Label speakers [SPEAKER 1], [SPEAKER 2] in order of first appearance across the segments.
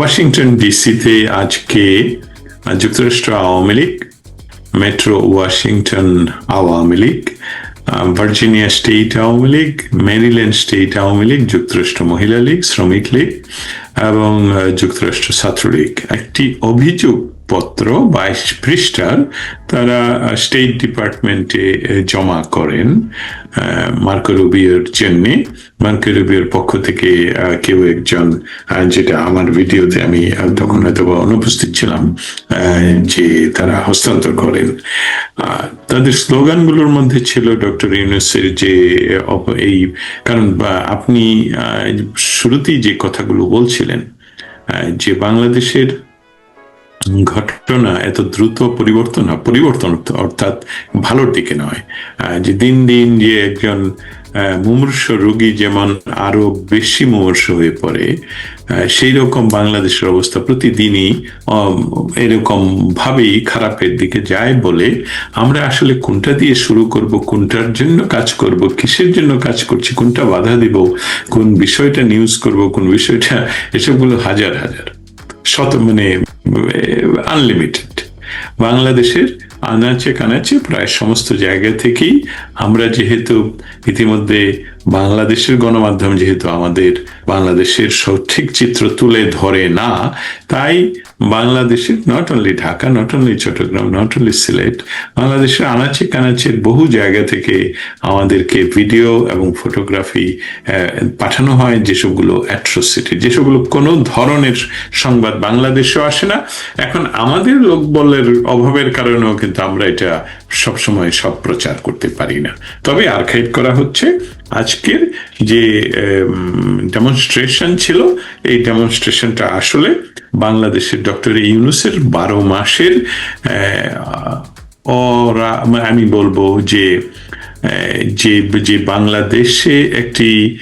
[SPEAKER 1] Washington ডিসিতে আজকে যুক্তরাষ্ট্র Awami League, metro Washington Awami League Virginia state Awami League Maryland state Awami League, যুক্তরাষ্ট্র মহিলা লীগ, শ্রমিক লীগ এবং যুক্তরাষ্ট্র ছাত্রলীগ একটি অভিযোগ পত্র বাইশ পৃষ্ঠার তারা স্টেট ডিপার্টমেন্টে জমা করেন। মার্কো রুবিওর জন্য। মার্কো রুবিওর পক্ষ থেকে কেউ একজন যেটা আমার ভিডিওতে আমি তখন হয়তো অনুপস্থিত ছিলাম যে তারা হস্তান্তর করেন। তাদের স্লোগানগুলোর মধ্যে ছিল ডক্টর ইউনুসের যে এই, কারণ আপনি শুরুতেই যে কথাগুলো বলছিলেন যে বাংলাদেশের ঘটনা এত দ্রুত পরিবর্তন হয়, পরিবর্তন অর্থাৎ ভালোর দিকে নয়। যে দিন দিন যে একজন মুমূর্ষ রোগী যেমন আরও বেশি মুমূর্ষ হয়ে পড়ে সেই রকম বাংলাদেশের অবস্থা প্রতিদিনই এরকম ভাবেই খারাপের দিকে যায় বলে আমরা আসলে কোনটা দিয়ে শুরু করব, কোনটার জন্য কাজ করব, কিসের জন্য কাজ করছি, কোনটা বাধা দিব, কোন বিষয়টা নিউজ করব, কোন বিষয়টা, এসবগুলো হাজার হাজার। শত মানে আনলিমিটেড বাংলাদেশের আনাচে কানাচে প্রায় সমস্ত জায়গা থেকেই আমরা যেহেতু ইতিমধ্যে বাংলাদেশের গণমাধ্যম যেহেতু আমাদের বাংলাদেশের সঠিক চিত্র তুলে ধরে না, তাই বাংলাদেশের not only Dhaka not only Chittagong not only Sylhet, বাংলাদেশের আনাচে কানাচের বহু জায়গা থেকে আমাদেরকে ভিডিও এবং ফটোগ্রাফি পাঠানো হয় যেসবগুলো অ্যাট্রোসিটি যেসবগুলো কোনো ধরনের সংবাদ বাংলাদেশেও আসে না। এখন আমাদের লোকবলের অভাবের কারণেও কিন্তু আমরা এটা সবসময় সব প্রচার করতে পারি না। তবে আর্কাইভ করা হচ্ছে। আজকের যে ডেমনস্ট্রেশন ছিল, এই ডেমনস্ট্রেশনটা আসলে বাংলাদেশের ডক্টর ইউনুসের বারো মাসের ওরা মানে আমি বলব যে যে যে বাংলাদেশে একটি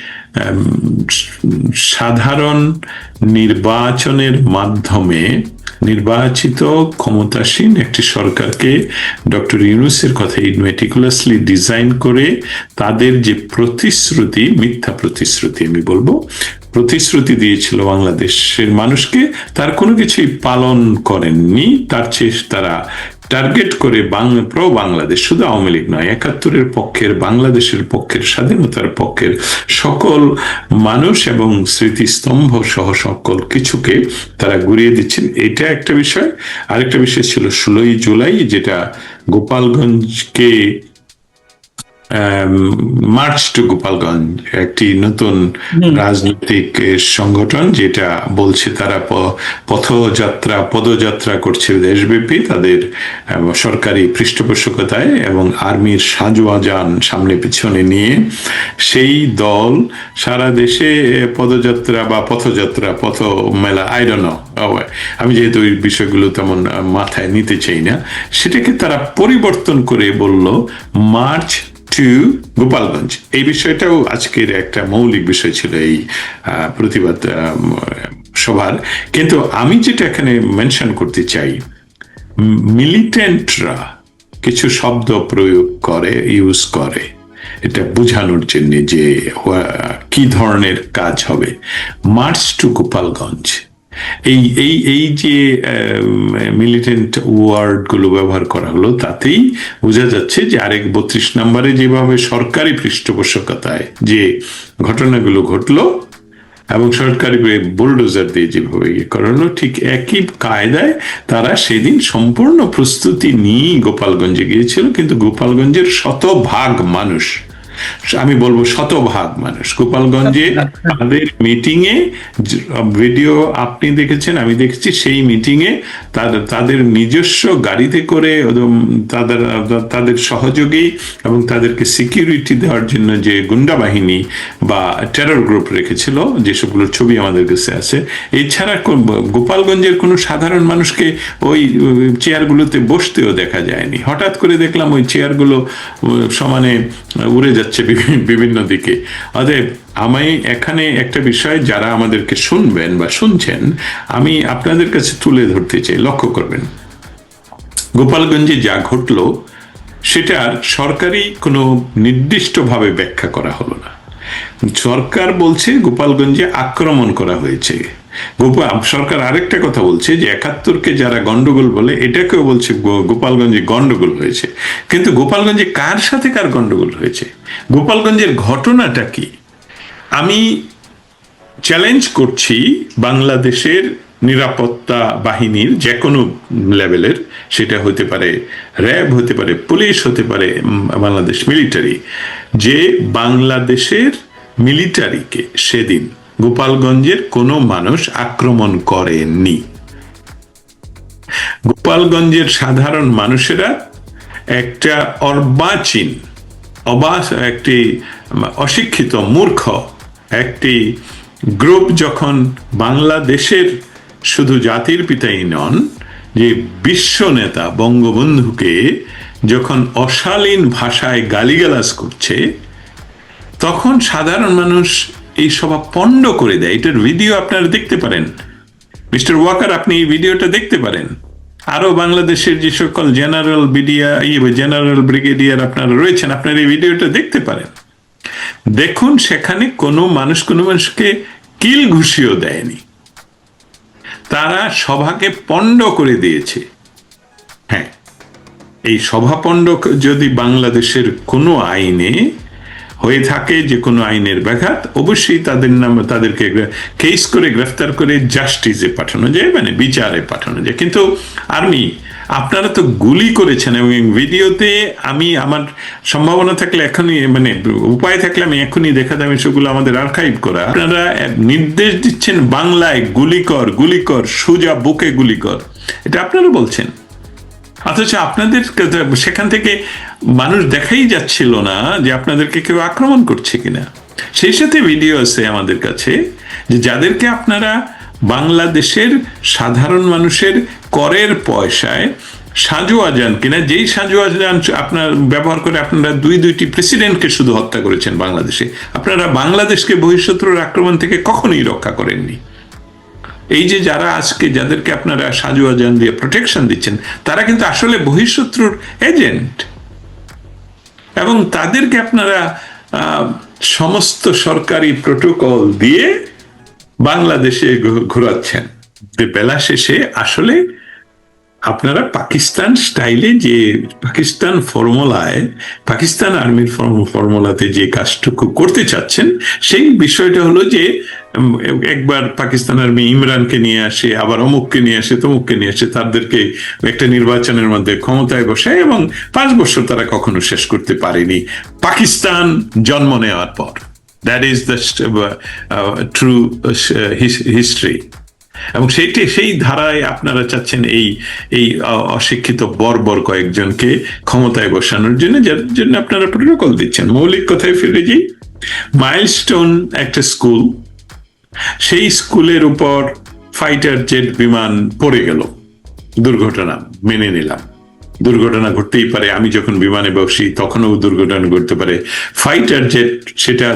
[SPEAKER 1] সাধারণ নির্বাচনের মাধ্যমে নির্বাচিত ক্ষমতাসীন একটি সরকারকে ডক্টর ইউনুসের কথা মেটিকুলাসলি ডিজাইন করে তাদের যে প্রতিশ্রুতি, মিথ্যা প্রতিশ্রুতি আমি বলব, প্রতিশ্রুতি দিয়েছিল বাংলাদেশের মানুষকে, তার কোনো কিছুই পালন করেননি, তার চেয়ে তারা টার্গেট করে প্রো বাংলাদেশ শুধু আওয়ামী লীগ নয়, একাত্তরের পক্ষের, বাংলাদেশের পক্ষের, স্বাধীনতার পক্ষের সকল মানুষ এবং স্মৃতিস্তম্ভ সহ সকল কিছুকে তারা ঘুরিয়ে দিচ্ছেন। এটা একটা বিষয়। আরেকটা বিষয় ছিল ষোলোই জুলাই, যেটা গোপালগঞ্জকে মার্চ টু গোপালগঞ্জ একটি নতুন রাজনৈতিক সংগঠন যেটা বলছে তারা পথযাত্রা পদযাত্রা করছে দেশব্যাপী তাদের সরকারি পৃষ্ঠপোষকতায় এবং আর্মির সাজোয়াজান সামনে পিছনে নিয়ে সেই দল সারা দেশে পদযাত্রা বা পথযাত্রা পথ মেলা আইডন আমি যেহেতু এই বিষয়গুলো তেমন মাথায় নিতে চাই না সেটাকে তারা পরিবর্তন করে বলল মার্চ টু গোপালগঞ্জ এই বিষয়টাও আজকের একটা মৌলিক বিষয় ছিল এই প্রতিবাদ সভার। কিন্তু আমি যেটা এখানে মেনশন করতে চাই মিলিটেন্টরা কিছু শব্দ প্রয়োগ করে ইউজ করে। এটা বোঝানোর জন্য যে কি ধরনের কাজ হবে। মার্চ টু গোপালগঞ্জ এই এই এই যে মিলিটেন্ট ওয়ার্ডগুলো ব্যবহার করা হলো, তাতেই বোঝা যাচ্ছে যে আরেক বত্রিশ নম্বরে যেভাবে সরকারি পৃষ্ঠপোষকতায় যে ঘটনাগুলো ঘটলো এবং সরকারি বুলডোজার দিয়ে যেভাবে ইয়ে করানো, ঠিক একই কায়দায় তারা সেদিন সম্পূর্ণ প্রস্তুতি নিয়ে গোপালগঞ্জে গিয়েছিল, কিন্তু গোপালগঞ্জের শতভাগ মানুষ আমি বলব শতভাগ মানুষ গোপালগঞ্জে তাদের মিটিং এ ভিডিও আপনি দেখেছেন, আমি দেখেছি সেই মিটিং এ তাদের নিজস্ব গাড়িতে করে তাদের তাদের সহযোগী এবং তাদেরকে সিকিউরিটি দেওয়ার জন্য যে গুন্ডা বাহিনী বা টেরর গ্রুপ রেখেছিল যেসবগুলোর ছবি আমাদের কাছে আছে। এছাড়া গোপালগঞ্জের কোনো সাধারণ মানুষকে ওই চেয়ারগুলোতে বসতেও দেখা যায়নি। হঠাৎ করে দেখলাম ওই চেয়ারগুলো সমানে উড়ে যাচ্ছে। বিভি- বিভিন্ন দিকে। অতএব আমি এখানে একটা বিষয় যারা আমাদেরকে শুনবেন বা শুনছেন, আমি আপনাদের কাছে তুলে ধরতে চাই। লক্ষ্য করবেন, গোপালগঞ্জে যা ঘটল, সেটার সরকারি কোনো নির্দিষ্টভাবে ব্যাখ্যা করা হলো না। সরকার বলছে গোপালগঞ্জে আক্রমণ করা হয়েছে। গোপাল সরকার আরেকটা কথা বলছে যে একাত্তরকে যারা গন্ডগোল বলে, এটাকেও বলছে গোপালগঞ্জে গন্ডগোল হয়েছে। কিন্তু গোপালগঞ্জে কার সাথে কার গন্ডগোল হয়েছে? গোপালগঞ্জের ঘটনাটা কি? আমি চ্যালেঞ্জ করছি বাংলাদেশের নিরাপত্তা বাহিনীর যে কোনো লেভেলের সেটা হতে পারে, র্যাব হতে পারে, পুলিশ হতে পারে বাংলাদেশ মিলিটারি। যে বাংলাদেশের মিলিটারিকে সেদিন গোপালগঞ্জের কোনো মানুষ আক্রমণ করেনি। গোপালগঞ্জের সাধারণ মানুষেরা একটা অর্বাচীন, অবাস, একটি অশিক্ষিত মূর্খ, একটি গ্রুপ যখন বাংলাদেশের শুধু জাতির পিতাই নন যে বিশ্ব নেতা বঙ্গবন্ধুকে যখন অশালীন ভাষায় গালিগালাজ করছে, তখন সাধারণ মানুষ এই সভা পণ্ড করে দেয়। এটার ভিডিও আপনারা দেখতে পারেন। মিস্টার ওয়াকার, আপনি এই ভিডিওটা দেখতে পারেন। আরও বাংলাদেশের যে সকল জেনারেল বিডিয়া জেনারেল ব্রিগেডিয়ার আপনারা রয়েছেন, আপনারা এই ভিডিওটা দেখতে পারেন। দেখুন, সেখানে কোনো মানুষ, কোনো মানুষকে কিল ঘুষিও দেয়নি। তারা সভাকে পণ্ড করে দিয়েছে। হ্যাঁ এই সভাপণ্ড যদি বাংলাদেশের কোনো আইনে হয়ে থাকে, যে কোনো আইনের ব্যাঘাত, অবশ্যই তাদের নাম, তাদেরকে কেস করে গ্রেফতার করে জাস্টিসে পাঠানো যায় মানে বিচারে পাঠানো যায়। কিন্তু আর্মি আপনারা তো গুলি করেছেন এবং ভিডিওতে আমি আমার সম্ভাবনা থাকলে এখনই মানে উপায় থাকলে আমি এখনই দেখা যাবে সেগুলো আমাদের আর্কাইভ করা। আপনারা নির্দেশ দিচ্ছেন বাংলায় গুলি কর গুলি কর, সোজা বুকে গুলি কর। এটা আপনারা বলছেন। অথচ আপনাদের সেখান থেকে মানুষ দেখাই যাচ্ছিল না যে আপনাদেরকে কেউ আক্রমণ করছে কিনা। সেই সাথে ভিডিও আছে আমাদের কাছে, যে যাদেরকে আপনারা বাংলাদেশের সাধারণ মানুষের করের পয়সায় সাজু আজান কিনা, যেই সাজু আজান আপনার, ব্যবহার করে আপনারা দুই, দুইটি প্রেসিডেন্টকে শুধু হত্যা করেছেন বাংলাদেশে। আপনারা বাংলাদেশকে বহিঃশত্রুর আক্রমণ থেকে কখনোই রক্ষা করেননি। এই যে যারা আজকে যাদেরকে আপনারা সাজু আজান দিয়ে প্রোটেকশন দিচ্ছেন, তারা কিন্তু আসলে বহিঃশত্রুর এজেন্ট এবং তাদেরকে আপনারা সমস্ত সরকারি প্রোটোকল দিয়ে বাংলাদেশে ঘোরাচ্ছেন। বেলা শেষে আসলে আপনারা পাকিস্তান স্টাইলে যে পাকিস্তান ফর্মুলায়, পাকিস্তান আর্মির ফর্মুলাতে যে কাজটুকু করতে চাচ্ছেন, সেই বিষয়টা হলো যে একবার পাকিস্তান আর্মি ইমরানকে নিয়ে আসে, আবার অমুককে নিয়ে আসে, তমুককে নিয়ে আসে, তাদেরকে একটা নির্বাচনের মধ্যে ক্ষমতায় বসায় এবং পাঁচ বছর তারা কখনো শেষ করতে পারেনি। পাকিস্তান জন্ম নেওয়ার পর। That is the true history এবং সেইটি, সেই ধারায় আপনারা চাচ্ছেন এই এই অশিক্ষিত বর্বর কয়েকজনকে ক্ষমতায় বসানোর জন্য, যার জন্য আপনারা প্রোটোকল দিচ্ছেন। মৌলিক কথায় ফিরে যাই। মাইলস্টোন একটা স্কুল সেই স্কুলের উপর ফাইটার জেট বিমান পড়ে গেল। দুর্ঘটনা মেনে নিলাম। দুর্ঘটনা ঘটতেই পারে। আমি যখন বিমানে বসি, তখনও দুর্ঘটনা ঘটতে পারে। ফাইটার জেট সেটা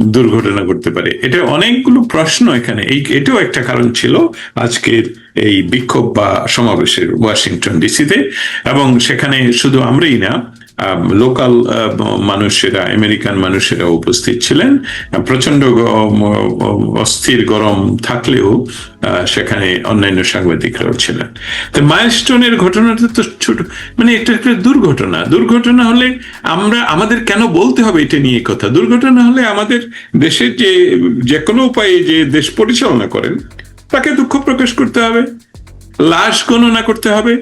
[SPEAKER 1] দুর্ঘটনা করতে পারে। এটা অনেকগুলো প্রশ্ন এখানে। এই, এটাও একটা কারণ ছিল আজকের এই বিক্ষোভ বা সমাবেশের ওয়াশিংটন ডিসিতে এবং সেখানে শুধু আমরাই না লোকাল মানুষেরা আমেরিকান মানুষেরা উপস্থিত ছিলেন। প্রচণ্ড অস্থির গরম থাকলেও সেখানে অন্যান্য সাংবাদিকরাও ছিলেন। তো মাইলস্টোনের ঘটনাটা তো ছোট মানে এটা একটা দুর্ঘটনা। দুর্ঘটনা হলে আমরা, আমাদের কেন বলতে হবে এটা নিয়ে কথা? দুর্ঘটনা হলে আমাদের দেশের যে যে কোনো উপায়ে যে দেশ পরিচালনা করেন, তাকে দুঃখ প্রকাশ করতে হবে। লাশ গণনা করতে হবে।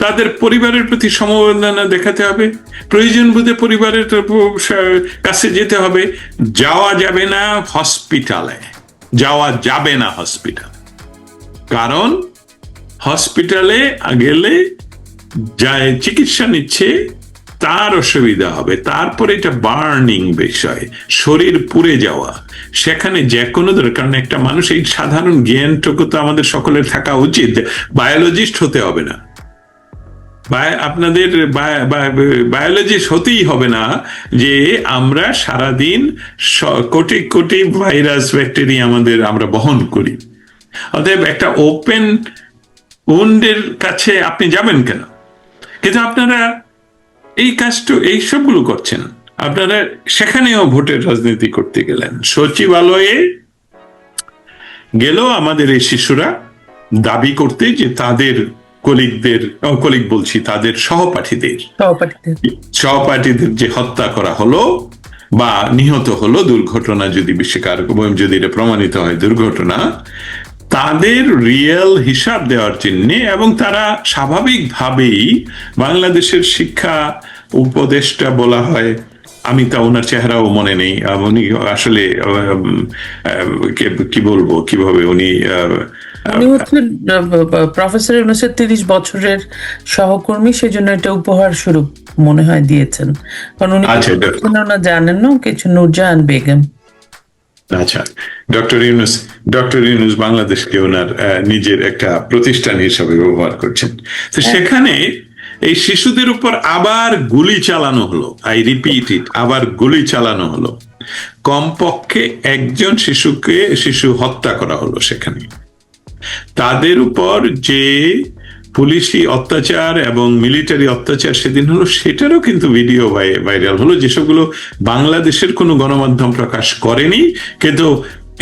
[SPEAKER 1] তাদের পরিবারের প্রতি সমবেদনা দেখাতে হবে। প্রয়োজন বোধে পরিবারের কাছে যেতে হবে। যাওয়া যাবে না হসপিটালে। যাওয়া যাবে না হসপিটাল। কারণ হসপিটালে গেলে যায় চিকিৎসা নিচ্ছে, তার অসুবিধা হবে। তারপরে এটা বার্নিং বিষয়, শরীর পুড়ে যাওয়া। সেখানে যে কোনো কারণ একটা মানুষ এই সাধারণ জ্ঞানটুকু তো আমাদের সকলের থাকা উচিত। বায়োলজিস্ট হতে হবে না। আপনাদের বায়োলজি হতেই হবে না যে আমরা সারাদিন কোটি কোটি ভাইরাস ব্যাকটেরিয়া আমাদের আমরা বহন করি। অতএব একটা ওপেন উন্ডের কাছে আপনি যাবেন কেন? কিন্তু আপনারা এই কাজটা এই সবগুলো করছেন। আপনারা সেখানেও ভোটের রাজনীতি করতে গেলেন। সচিবালয়ে গেল আমাদের এই শিশুরা দাবি করতে যে তাদের কলিগদের কলিগ বলছি তাদের সহপাঠীদের।
[SPEAKER 2] সহপাঠীদের।
[SPEAKER 1] যে হত্যা করা হলো বা নিহত হলো দুর্ঘটনা যদি বিশ্বকার যদি এটা প্রমাণিত হয় দুর্ঘটনা তাদের রিয়েল হিসাব দেওয়ার জন্য এবং তারা স্বাভাবিকভাবেই বাংলাদেশের শিক্ষা উপদেশটা বলা হয় আমি তা ওনার চেহারাও মনে নেই উনি আসলে কি বলব কীভাবে উনি আহ,
[SPEAKER 2] উনি হচ্ছেন প্রফেসর ইউনুসের তিরিশ বছরের সহকর্মী সেজন্য এটা উপহার স্বরূপ মনে হয় দিয়েছেন। কারণ উনি
[SPEAKER 1] আচ্ছা,
[SPEAKER 2] না জানেন না কিছু নুরজাহান বেগম।
[SPEAKER 1] আচ্ছা ডক্টর ইউনুস ডক্টর ইউনুস বাংলাদেশকে ওনার নিজের একটা প্রতিষ্ঠান হিসাবে ব্যবহার করছেন। তো সেখানে এই শিশুদের উপর আবার গুলি চালানো হলো। আই রিপিট ইট আবার গুলি চালানো হলো। কমপক্ষে একজন শিশুকে শিশু হত্যা করা হলো সেখানে। তাদের উপর যে পুলিশি অত্যাচার এবং মিলিটারি অত্যাচার সেদিন হলো, সেটারও কিন্তু ভিডিও ভাইরাল হলো। যেসবগুলো বাংলাদেশের কোনো গণমাধ্যম প্রকাশ করেনি, কিন্তু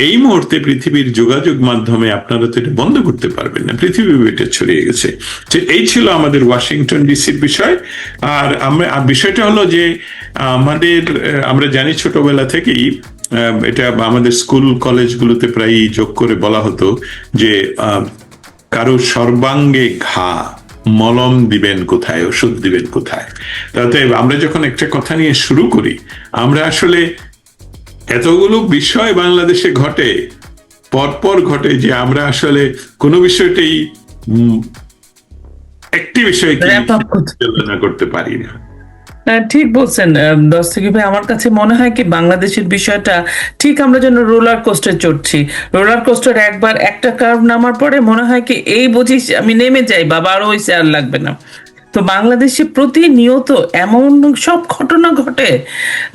[SPEAKER 1] এই মুহূর্তে পৃথিবীর যোগাযোগ মাধ্যমে আপনারা তো এটা বন্ধ করতে পারবেন না, পৃথিবী এটা ছড়িয়ে গেছে। তো এই ছিল আমাদের ওয়াশিংটন ডিসির বিষয়। আর আমরা বিষয়টা হলো যে আমাদের, আমরা জানি ছোটবেলা থেকেই এটা আমাদের স্কুল কলেজগুলোতে প্রায়ই যোগ করে বলা হতো যে কারও সর্বাঙ্গে ঘা মলম দিবেন কোথায় ওষুধ দিবেন কোথায়। তাতে আমরা যখন একটা কথা নিয়ে শুরু করি আমরা আসলে এতগুলো বিষয় বাংলাদেশে ঘটে পরপর ঘটে যে আমরা আসলে কোনো বিষয়টাই উম, একটি বিষয়কে
[SPEAKER 2] করতে-
[SPEAKER 1] পারি না।
[SPEAKER 2] ঠিক বলছেন দস্তগীর ভাই, আমার কাছে মনে হয় কি বাংলাদেশের বিষয়টা ঠিক আমরা যেন রোলার কোস্টার চড়ছি। রোলার কোস্টার একবার একটা কার্ভ নামার পরে মনে হয় কি এই বুঝিস আমি নেমে যাই, বাবা, আরও ওই আর লাগবে না। তো বাংলাদেশে প্রতিনিয়ত এমন সব ঘটনা ঘটে,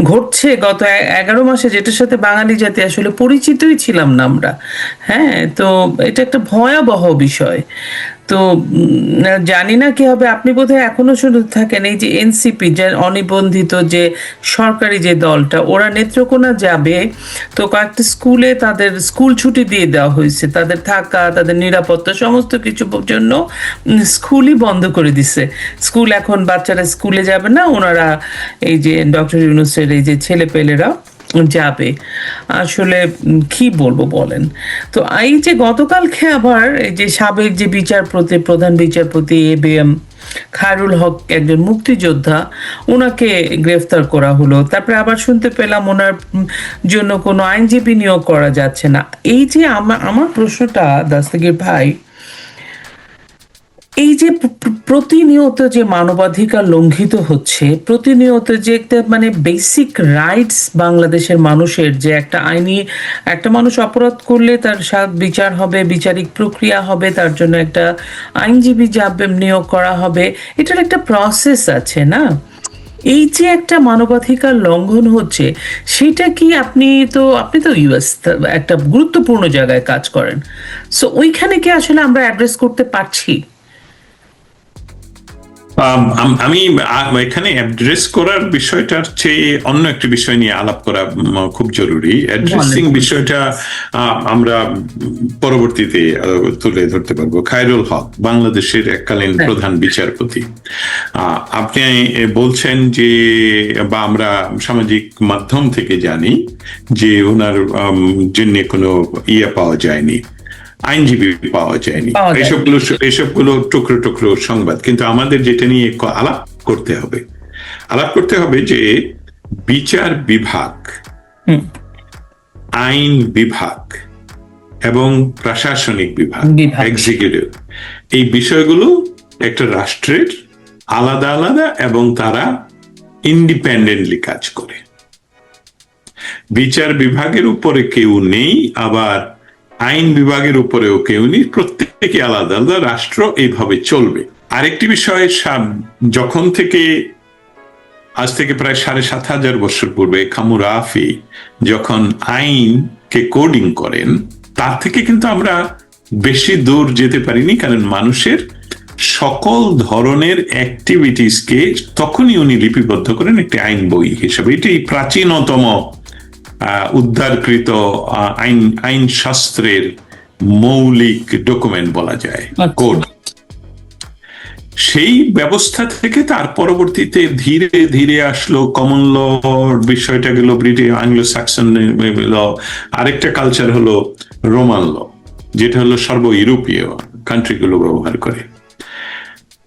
[SPEAKER 2] ঘটছে গত এগারো মাসে যেটার সাথে বাঙালি জাতি আসলে পরিচিতই ছিলাম না আমরা। হ্যাঁ তো এটা একটা ভয়াবহ বিষয়। তো জানি না কি হবে। আপনি বোধহয় এখনও শুধু থাকেন এই যে এনসিপি যে অনিবন্ধিত যে সরকারি যে দলটা, ওরা নেত্রকোনা যাবে। তো কয়েকটা স্কুলে তাদের স্কুল ছুটি দিয়ে দেওয়া হয়েছে। তাদের থাকা, তাদের নিরাপত্তা, সমস্ত কিছু জন্য স্কুলই বন্ধ করে দিছে। স্কুল এখন বাচ্চারা স্কুলে যাবে না, ওনারা এই যে ডক্টর ইউনুসের এই যে ছেলে পেলেরা যাবে। আসলে কি বলব বলেন? তো এই যে গতকালকে আবার যে সাবেক যে বিচারপতি, প্রধান বিচারপতি A B M Khairul Haque একজন মুক্তিযোদ্ধা ওনাকে গ্রেফতার করা হলো। তারপরে আবার শুনতে পেলাম ওনার জন্য কোনো আইনজীবী নিয়োগ করা যাচ্ছে না। এই যে আমার আমার প্রশ্নটা দাস্তগীর ভাই এই যে প্র- প্র- প্রতিনিয়ত যে মানবাধিকার লঙ্ঘিত হচ্ছে, প্রতিনিয়ত যে একটা মানে বেসিক রাইটস বাংলাদেশের মানুষের যে একটা আইনি, একটা মানুষ অপরাধ করলে তার সাথ বিচার হবে, বিচারিক প্রক্রিয়া হবে, তার জন্য একটা আইনজীবী যাবে নিয়োগ করা হবে, এটার একটা প্রসেস আছে না? এই যে একটা মানবাধিকার লঙ্ঘন হচ্ছে, সেটা কি আপনি তো আপনি তো ইউএস একটা গুরুত্বপূর্ণ জায়গায় কাজ করেন। সো ওইখানে কি আসলে আমরা অ্যাড্রেস করতে পারছি?
[SPEAKER 1] আম, আম- এখানে অ্যাড্রেস করার বিষয়টার চেয়ে অন্য একটি বিষয় নিয়ে আলাপ করা খুব জরুরি। অ্যাড্রেসিং বিষয়টা আমরা পরবর্তীতে তুলে ধরতে পারব। খায়রুল হক বাংলাদেশের এককালীন। প্রধান বিচারপতি। আপনি বলছেন যে বা আমরা সামাজিক মাধ্যম থেকে জানি যে ওনার জন্য কোনো ইয়ে পাওয়া যায়নি। আইনজীবী পাওয়া যায়নি। এসবগুলো এসবগুলো টুকরো টুকরো সংবাদ। কিন্তু আমাদের যেটা নিয়ে আলাপ করতে হবে আলাপ করতে হবে যে বিচার বিভাগ আইন বিভাগ এবং প্রশাসনিক বিভাগ। এক্সিকিউটিভ এই বিষয়গুলো একটা রাষ্ট্রের আলাদা আলাদা এবং তারা ইন্ডিপেন্ডেন্টলি কাজ করে। বিচার বিভাগের উপরে কেউ নেই আবার আইন বিভাগের উপরেও কেউ নেই, প্রত্যেকে আলাদা আলাদা, রাষ্ট্র এইভাবে চলবে। আরেকটি বিষয় যখন থেকে, আজ থেকে প্রায় সাড়ে সাত হাজার বছর পূর্বে খামুরাফি যখন আইনকে কোডিং করেন, তার থেকে কিন্তু আমরা বেশি দূর যেতে পারিনি, কারণ মানুষের সকল ধরনের অ্যাক্টিভিটিসকে তখনই উনি লিপিবদ্ধ করেন একটি আইন বই হিসেবে। এটি প্রাচীনতম উদ্ধারকৃত আইন আইন শাস্ত্রের মৌলিক ডকুমেন্ট বলা যায়
[SPEAKER 2] আচ্ছা।
[SPEAKER 1] কোড সেই ব্যবস্থা থেকে তার পরবর্তীতে ধীরে ধীরে আসলো কমন ল বিষয়টা গেল ব্রিটিশ আংলো স্যাক্সন ল আরেকটা কালচার হলো রোমান ল যেটা হলো সর্ব ইউরোপীয় কান্ট্রিগুলো ব্যবহার করে।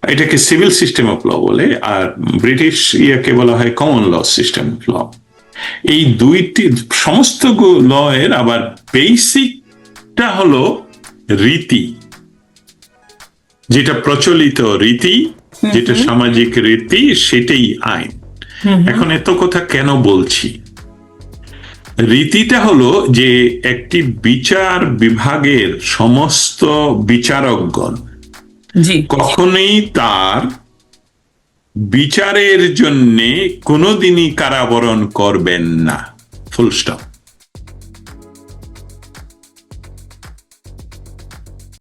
[SPEAKER 1] এটাকে সিভিল সিস্টেম অফ ল বলে আর ব্রিটিশ ইয়াকে বলা হয় common law system of law এই দুইটি সমস্ত ল এর আবার বেসিকটা হলো রীতি। যেটা প্রচলিত রীতি যেটা সামাজিক রীতি সেটাই আইন। এখন এত কথা কেন বলছি? রীতিটা হলো যে একটি বিচার বিভাগের সমস্ত বিচারকগণ কখনোই তার বিচারের জন্যে কোনোদিনই কারাবরণ করবেন না। Full stop